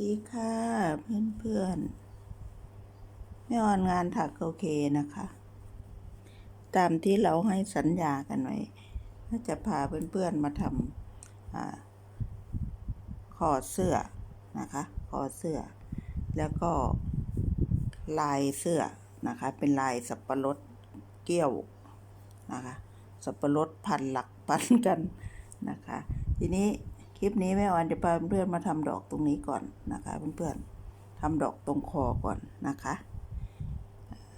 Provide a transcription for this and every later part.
ดีค่ะเพื่อนเพื่อนๆไม่ออนงานถักโอเคนะคะ ตามที่เราให้สัญญากันไว้ว่าจะพาเพื่อนๆมาทำอคอเสื้อนะคะคอเสื้อ แล้วก็ลายเสื้อนะคะ เป็นลายสับปะรดเกี้ยวนะคะ สับปะรดพันหลักพันกันนะคะ ทีนี้ คลิปนี้แม่ออนจะพาเพื่อนมาทำดอกตรงนี้ก่อนนะคะเพื่อนๆทำดอกตรงคอก่อนนะคะ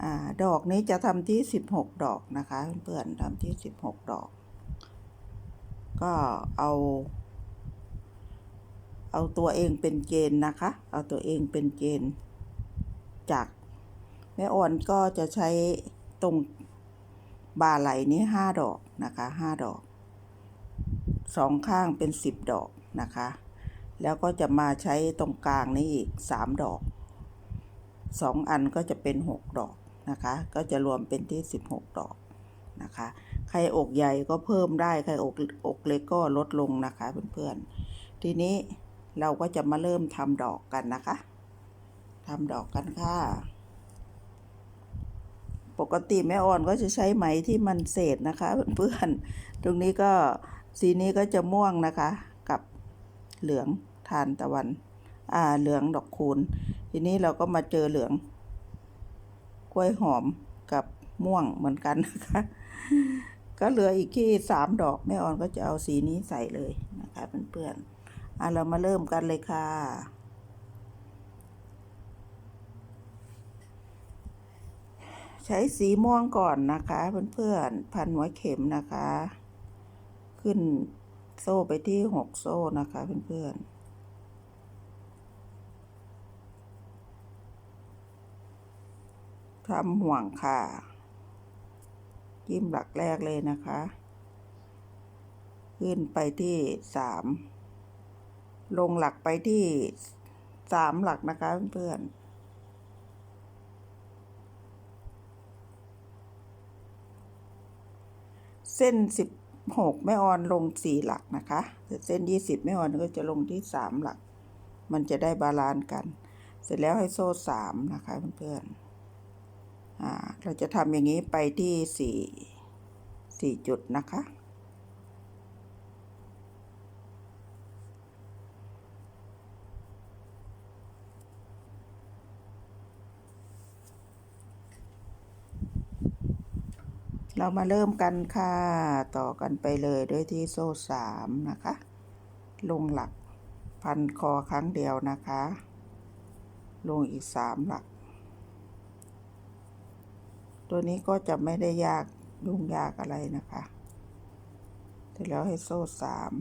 อดอกนี้จะทำที่สิบหกดอกนะคะเพื่อนๆทำที่สิบหกดอก ก็เอา เอาตัวเองเป็นเกณฑ์นะคะ เอาตัวเองเป็นเกณฑ์จากแม่อ่อนก็จะใช้ตรงบ่าไหลนี้ห้าดอกนะคะห้าดอกสองข้างเป็นสิบดอก นะคะ แล้วก็จะมาใช้ตรงกลางนี้อีกสามดอกสองอันก็จะเป็นหกดอกนะคะ ก็จะรวมเป็นที่สิบหกดอกนะคะ ใครอกใหญ่ก็เพิ่มได้ ใครอกอกเล็กก็ลดลงนะคะเพื่อนๆ ทีนี้เราก็จะมาเริ่มทำดอกกันนะคะทำดอกกันค่ะ ปกติแม่อ่อนก็จะใช้ไหมที่มันเศษนะคะเพื่อนๆ ตรงนี้ก็สีนี้ก็จะม่วงนะคะ เหลืองทานตะวัน อ่าเหลืองดอกคูณ ทีนี้เราก็มาเจอเหลือง กล้วยหอมกับม่วงเหมือนกันนะคะ ก็เหลืออีกที่สามดอกแม่ออนก็จะเอาสีนี้ใส่เลยนะคะเพื่อนๆอะเรามาเริ่มกันเลยค่ะใช้สีม่วงก่อนนะคะ เพื่อนๆพันหัวเข็มนะคะ ขึ้น โซ่ไปที่หกโซ่นะคะเพื่อนๆทำห่วงค่ะ จิ้มหลักแรกเลยนะคะ ขึ้นไปที่สามลงหลักไปที่สามหลักนะคะเพื่อนๆเส้นสิบ หกแม่ออนลงสี่หลักนะคะเส้นยี่สิบแม่ออนก็จะลงที่สามหลัก มันจะได้บาลานซ์กัน เสร็จแล้วให้โซ่สามนะคะเพื่อนๆเราจะทำอย่างนี้ไปที่สี่สี่จุดนะคะ เรามาเริ่มกันค่ะ ต่อกันไปเลยด้วยที่โซ่สามนะคะ ลงหลักพันคอครั้งเดียวนะคะ ลงอีกสามหลัก ตัวนี้ก็จะไม่ได้ยากยุ่งยากอะไรนะคะเสร็จแล้วให้โซ่สาม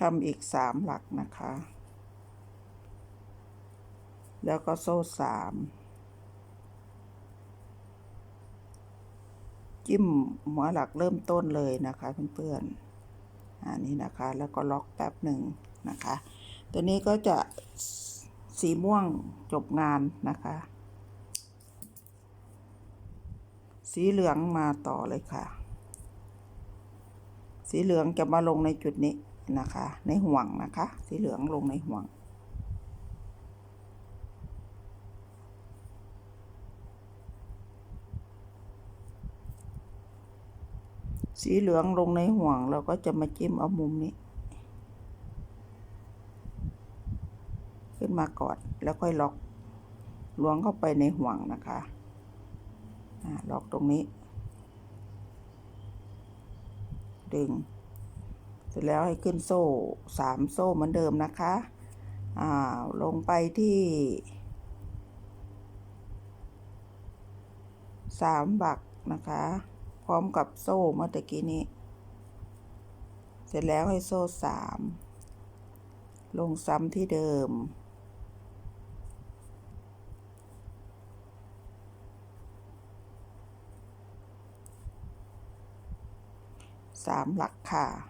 ทำอีกสามหลักนะคะ แล้วก็โซ่สามจิ้มหัวหลักเริ่มต้นเลยนะคะเพื่อนๆอันนี้นะคะแล้วก็ล็อกแป๊บหนึ่งนะคะ ตัวนี้ก็จะสีม่วงจบงานนะคะ สีเหลืองมาต่อเลยค่ะ สีเหลืองจะมาลงในจุดนี้ นะคะ ในห่วงนะคะ สีเหลืองลงในห่วง สีเหลืองลงในห่วงเราก็จะมาจิ้มเอามุมนี้ ขึ้นมาก่อนแล้วค่อยล็อกล้วงเข้าไปในห่วงนะคะล็อกตรงนี้ ดึง เสร็จแล้วให้ขึ้นโซ่สามโซ่เหมือนเดิมนะคะอ่าลงไปที่สามบักนะคะ พร้อมกับโซ่เมื่อตะกี้นี้ เสร็จแล้วให้โซ่สามลงซ้ำที่เดิม สามหลักค่ะ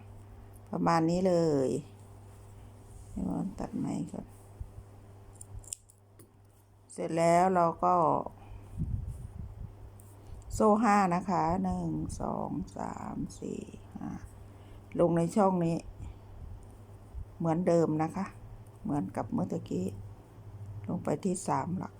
ประมาณนี้เลยเดี๋ยวตัดไหมก่อนเสร็จแล้วเราก็ โซ่ห้านะคะหนึ่งสองสามสี่ห้าลงในช่องนี้ เหมือนเดิมนะคะ เหมือนกับเมื่อกี้ ลงไปที่สามหลัก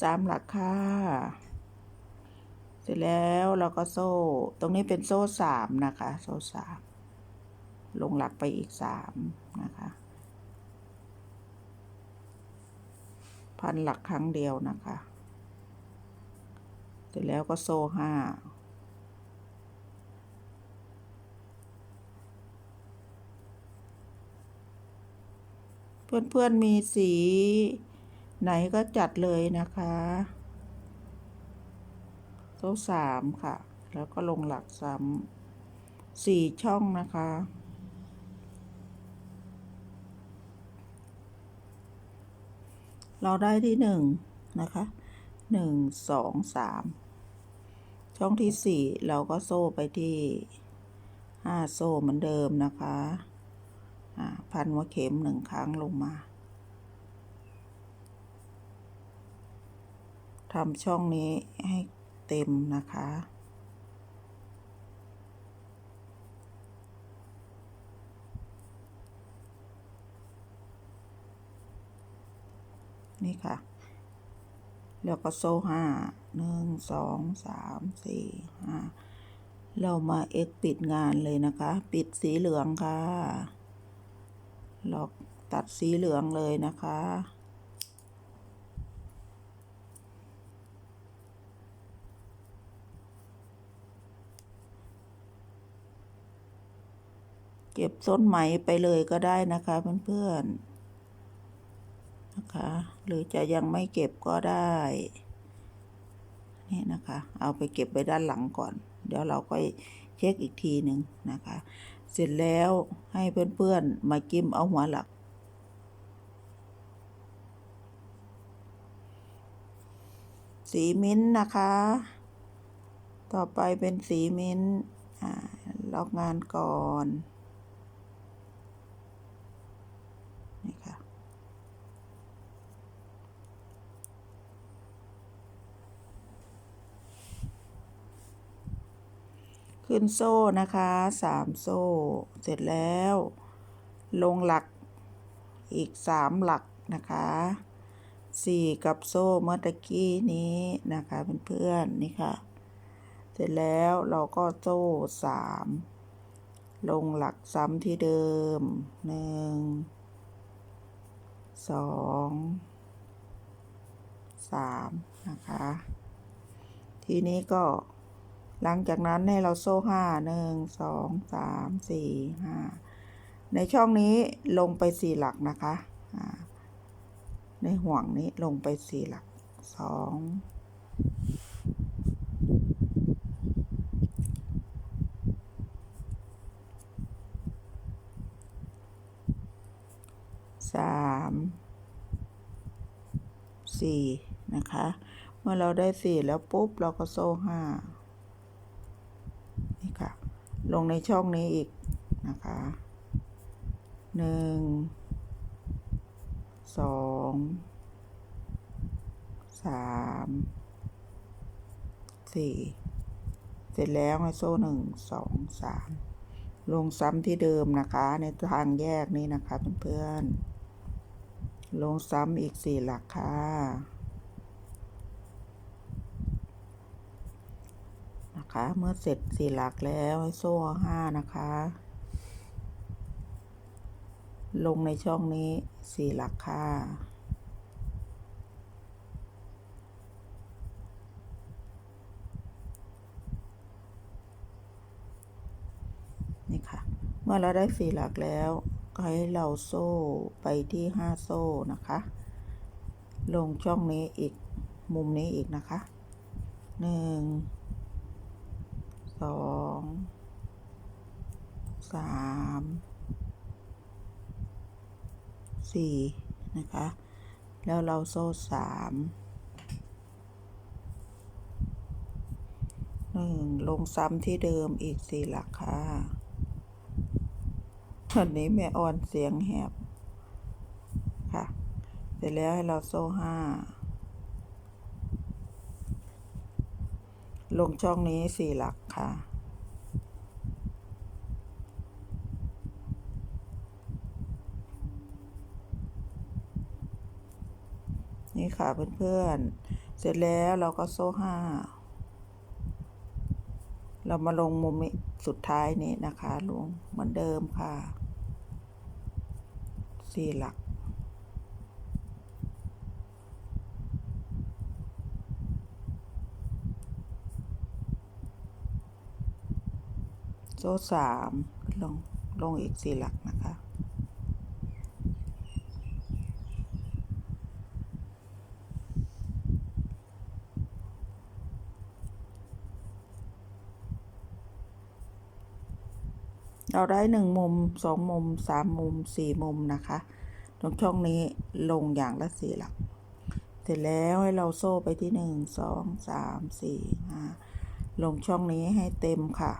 สามหลักค่ะ เสร็จแล้วเราก็โซ่ ตรงนี้เป็นโซ่สามนะคะ โซ่สามลงหลักไปอีกสามนะคะ พันหลักครั้งเดียวนะคะ เสร็จแล้วก็โซ่ห้าเพื่อนๆมีสี ไหนก็จัดเลยนะคะโซ่สามค่ะ แล้วก็ลงหลักซ้ำสี่ช่องนะคะ เราได้ที่หนึ่งนะคะหนึ่งสองสามช่องที่สี่เราก็โซ่ไปที่ห้าโซ่เหมือนเดิมนะคะพันหัวเข็มหนึ่งครั้งลงมาทำช่องนี้ให้เต็มนะคะ นี่ค่ะ แล้วก็โซ่ห้าหนึ่งสองสามสี่ห้าเรามาเอ็กปิดงานเลยนะคะ ปิดสีเหลืองค่ะ เราตัดสีเหลืองเลยนะคะ เก็บส้นไหมไปเลยก็ได้นะคะเพื่อนๆนะคะ หรือจะยังไม่เก็บก็ได้นี่นะคะ เอาไปเก็บไว้ด้านหลังก่อน เดี๋ยวเราก็เช็คอีกทีหนึ่งนะคะ เสร็จแล้วให้เพื่อนๆมาจิ้มเอาหัวหลักสีมิ้นนะคะ ต่อไปเป็นสีมิ้นท์ล็อกงานก่อนค่ะ ขึ้นโซ่นะคะสามโซ่ เสร็จแล้ว ลงหลักอีกสามหลักนะคะสี่กับโซ่เมื่อตะกี้นี้นะคะเพื่อนๆนี่ค่ะ เสร็จแล้วเราก็โซ่สามลงหลักซ้ำที่เดิมหนึ่งสองสามนะคะ ทีนี้ก็ หลังจากนั้นให้เราโซ่ห้าหนึ่งสองสามสี่ห้าในช่องนี้ลงไปสี่หลักนะคะในห่วงนี้ลงไปสี่หลักสองสามสี่นะคะ เมื่อเราได้สี่แล้วปุ๊บ เราก็โซ่ห้า ลงในช่องนี้อีกนะคะหนึ่งสองสามสี่เสร็จแล้วให้โซ่หนึ่งสองสามลงซ้ำที่เดิมนะคะ ในทางแยกนี้นะคะเพื่อนๆลงซ้ำอีกสี่หลักค่ะ นะคะ เมื่อเสร็จสี่หลักแล้วให้โซ่ห้านะคะ ลงในช่องนี้สี่หลักค่ะนี่ค่ะ เมื่อเราได้สี่หลักแล้วก็ให้เราโซ่ไปที่ห้าโซ่นะคะ ลงช่องนี้อีกมุมนี้อีกนะคะหนึ่ง สองสามสี่นะคะ แล้วเราโซ่สามหนึ่งลงซ้ำที่เดิมอีกสี่หลักค่ะวันนี้แม่อ่อนเสียงแหบค่ะ เสร็จแล้วให้เราโซ่ห้าลงช่องนี้สี่หลัก ค่ะนี่ค่ะเพื่อนๆ เสร็จแล้วเราก็โซ่ห้า เรามาลงมุมสุดท้ายนี้นะคะลงเหมือนเดิมค่ะ สี่หลัก โซ่สามลง ลงอีกสี่หลักนะคะ เราได้หนึ่งมุมสองมุมสามมุมสี่มุมนะคะ ตรงช่องนี้ลงอย่างละสี่หลัก เสร็จแล้วให้เราโซ่ไปที่หนึ่งสองสามสี่ห้าลงช่องนี้ให้เต็มค่ะ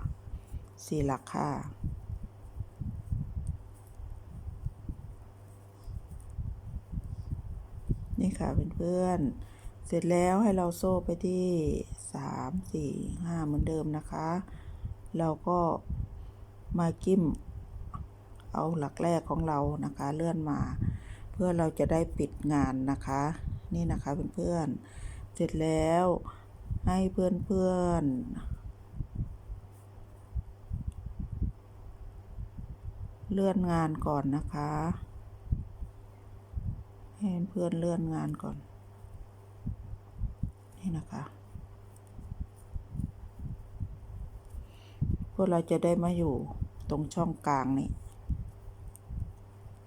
สี่หลักค่ะ นี่ค่ะเพื่อนๆ เสร็จแล้วให้เราโซ่ไปที่สามสี่ห้าเหมือนเดิมนะคะ เราก็มากิ้มเอาหลักแรกของเรานะคะ เลื่อนมา เพื่อเราจะได้ปิดงานนะคะ นี่นะคะเพื่อนๆ เสร็จแล้วให้เพื่อนๆ เลื่อนงานก่อนนะคะให้เพื่อนเลื่อนงานก่อน นี่นะคะพวกเราจะได้มาอยู่ตรงช่องกลางนี่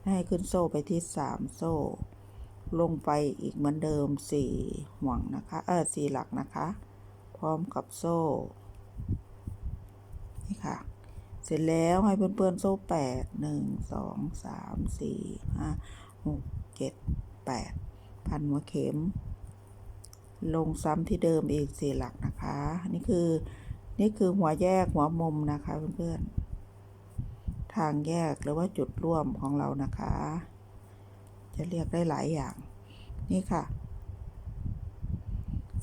ให้ขึ้นโซ่ไปที่สามโซ่ ลงไปอีกเหมือนเดิมสี่ห่วงนะคะ เออสี่หลักนะคะ พร้อมกับโซ่ นี่ค่ะ เสร็จแล้วให้เพื่อนๆโซ่แปดหนึ่งสองสามสี่ห้าหกเจ็ดแปดพันหัวเข็ม ลงซ้ำที่เดิมอีกสี่หลักนะคะ นี่คือนี่คือหัวแยกหัวมุมนะคะเพื่อนๆ ทางแยกหรือว่าจุดร่วมของเรานะคะ จะเรียกได้หลายอย่าง นี่ค่ะ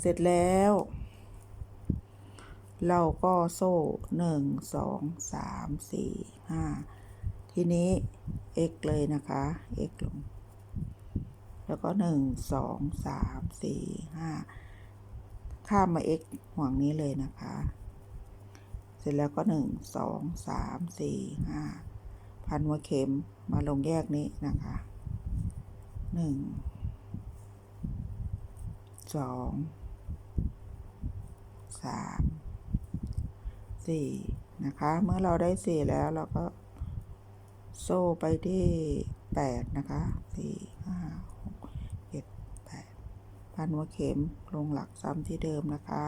เสร็จแล้ว เราก็โซ่หนึ่งสองสามสี่ห้าทีนี้ x เลยนะคะ x ลง แล้วก็หนึ่งสองสามสี่ห้าข้ามมา x ห่วงนี้เลยนะคะ เสร็จแล้วก็หนึ่งสองสามสี่ห้าพันหัวเข็มมาลงแยกนี้นะคะหนึ่งสองสาม สี่นะคะ เมื่อเราได้สี่แล้วเราก็โซ่ไปที่แปดนะคะสี่ห้าหกเจ็ดแปดพันหัวเข็มลงหลักซ้ำที่เดิมนะคะ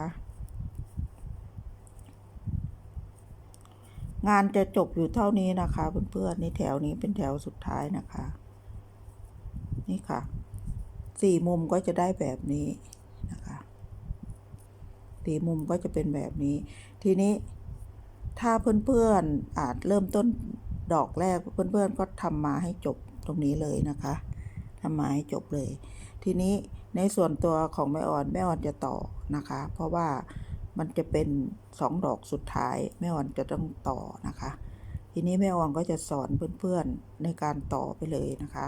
งานจะจบอยู่เท่านี้นะคะเพื่อนๆนี่แถวนี้เป็นแถวสุดท้ายนะคะ นี่ค่ะสี่มุมก็จะได้แบบนี้นะคะสี่มุมก็จะเป็นแบบนี้ ทีนี้ ถ้าเพื่อนๆอาจเริ่มต้นดอกแรกเพื่อนๆก็ทำมาให้จบตรงนี้เลยนะคะทำมาให้จบเลย ทีนี้ในส่วนตัวของแม่อ่อนแม่อ่อนจะต่อนะคะ เพราะว่ามันจะเป็นสองดอกสุดท้ายแม่อ่อนจะต้องต่อนะคะ ทีนี้แม่อ่อนก็จะสอนเพื่อนๆในการต่อไปเลยนะคะ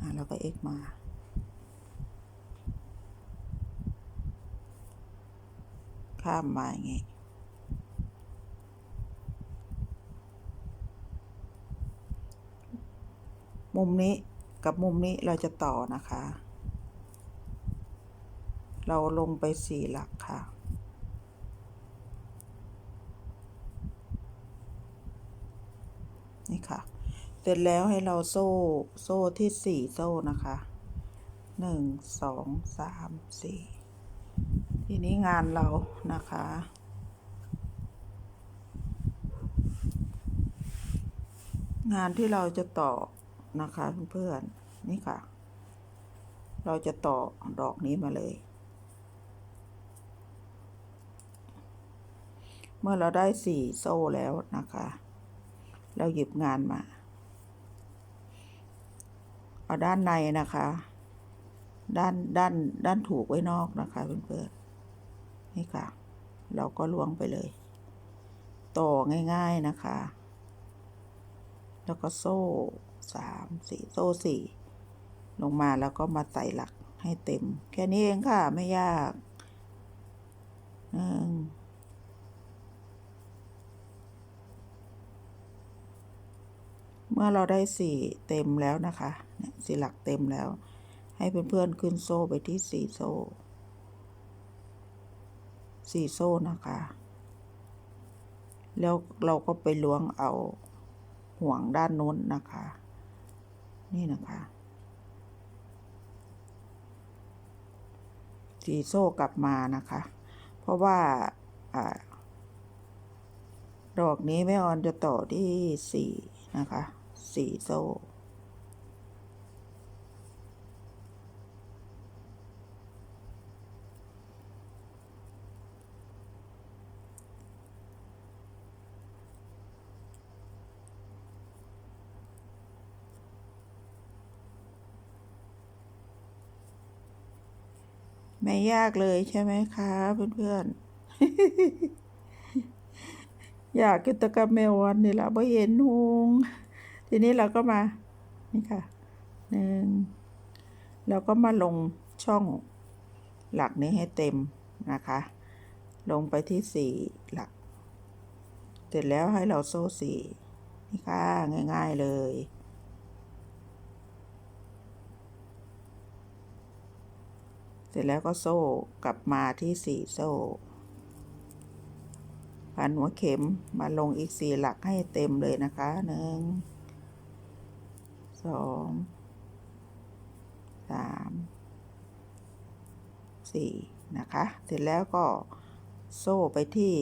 อ่าแล้วก็ x มาข้ามมาอย่างงี้ มุมนี้กับมุมนี้เราจะต่อนะคะ เราลงไปสี่หลักค่ะ นี่ค่ะ เสร็จแล้วให้เราโซ่โซ่ที่สี่โซ่นะคะหนึ่งสองสามสี่ทีนี้งานเรานะคะงานที่เราจะต่อ นะคะเพื่อนๆนี่ค่ะ เราจะต่อดอกนี้มาเลย เมื่อเราได้สี่โซ่แล้วนะคะ เราหยิบงานมา เอาด้านในนะคะ ด้านด้านด้านถูกไว้นอกนะคะเพื่อนๆนี่ค่ะ เราก็ล้วงไปเลย ต่อง่าย ๆนะคะ แล้วก็โซ่ สามสี่โซ่สี่ลงมาแล้วก็มาใส่หลักให้เต็ม แค่นี้เองค่ะ ไม่ยากหนึ่งเมื่อเราได้สี่เต็มแล้วนะคะเนี่ยสี่หลักเต็มแล้ว ให้เพื่อนๆขึ้นโซ่ไปที่สี่โซ่สี่โซ่นะคะ แล้วเราก็ไปล้วงเอาห่วงด้านโน้นนะคะ นี่นะคะสีโซ่กลับมานะคะ เพราะว่าอดอกนี้แม่ออนจะต่อที่สี่นะคะสี่โซ่ ไม่ยากเลยใช่ไหมคะเพื่อนๆ อยากกิจกรรมแมววันนี่แหละบ่เห็นหงทีนี้เราก็มา นี่ค่ะหนึ่งเราก็มาลงช่องหลักนี้ให้เต็มนะคะ ลงไปที่สี่หลัก เสร็จแล้วให้เราโซ่สี่นี่ค่ะ ง่าย ๆเลย เสร็จแล้วก็โซ่กลับมาที่สี่โซ่พันหัวเข็มมาลงอีกสี่หลักให้เต็มเลยนะคะหนึ่งสองสามสี่นะคะ เสร็จแล้วก็โซ่ไปที่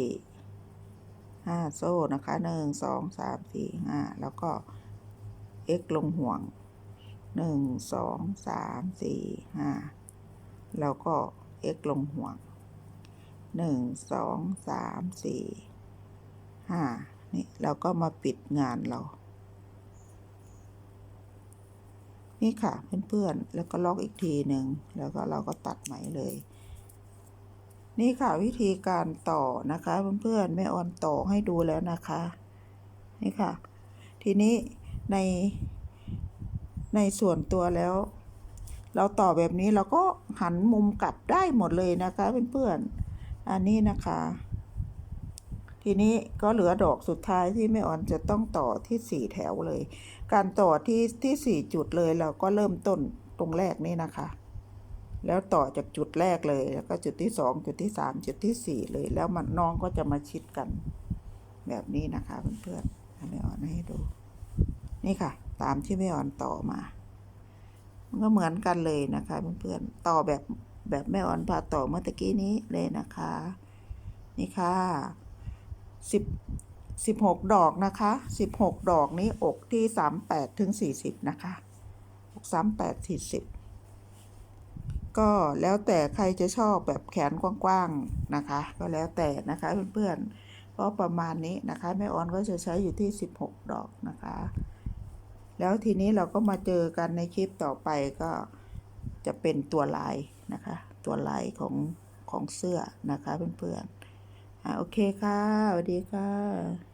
ห้าโซ่นะคะหนึ่งสองสามสี่ห้าแล้วก็ x ลงห่วงหนึ่งสองสามสี่ห้า แล้วก็ x ลงห่วงหนึ่งสองสามสี่ห้านี่เราก็มาปิดงานเรา นี่ค่ะเพื่อนๆ แล้วก็ล็อกอีกทีหนึ่ง แล้วก็เราก็ตัดไหมเลย นี่ค่ะวิธีการต่อนะคะเพื่อนๆแม่ออนต่อให้ดูแล้วนะคะ นี่ค่ะ ทีนี้ในในส่วนตัวแล้ว เราต่อแบบนี้เราก็หันมุมกลับได้หมดเลยนะคะเพื่อนๆอันนี้นะคะ ทีนี้ก็เหลือดอกสุดท้ายที่แม่ออนจะต้องต่อที่สี่แถวเลย การต่อที่ที่สี่จุดเลยเราก็เริ่มต้นตรงแรกนี่นะคะ แล้วต่อจากจุดแรกเลยแล้วก็จุดที่สองจุดที่สามจุดที่สี่เลย แล้วมันน้องก็จะมาชิดกัน แบบนี้นะคะเพื่อนๆแม่ออนให้ดู นี่ค่ะ ตามที่แม่ออนต่อมา มันก็เหมือนกันเลยนะคะเพื่อนๆต่อแบบแบบแม่ออนพาต่อเมื่อตะกี้นี้เลยนะคะ นี่ค่ะสิบสิบหกดอกนะคะสิบหกดอกนี้อกที่สามแปดถึงสี่สิบนะคะอกสามแปดสี่สิบก็แล้วแต่ใครจะชอบแบบแขนกว้างๆนะคะ ก็แล้วแต่นะคะเพื่อนๆก็ประมาณนี้นะคะแม่ออนก็จะใช้อยู่ที่สิบหกดอกนะคะ แล้วทีนี้เราก็มาเจอกันในคลิปต่อไปก็จะเป็นตัวลายนะคะ ตัวลายของของเสื้อนะคะเพื่อนๆอ่าโอเคค่ะสวัสดีค่ะ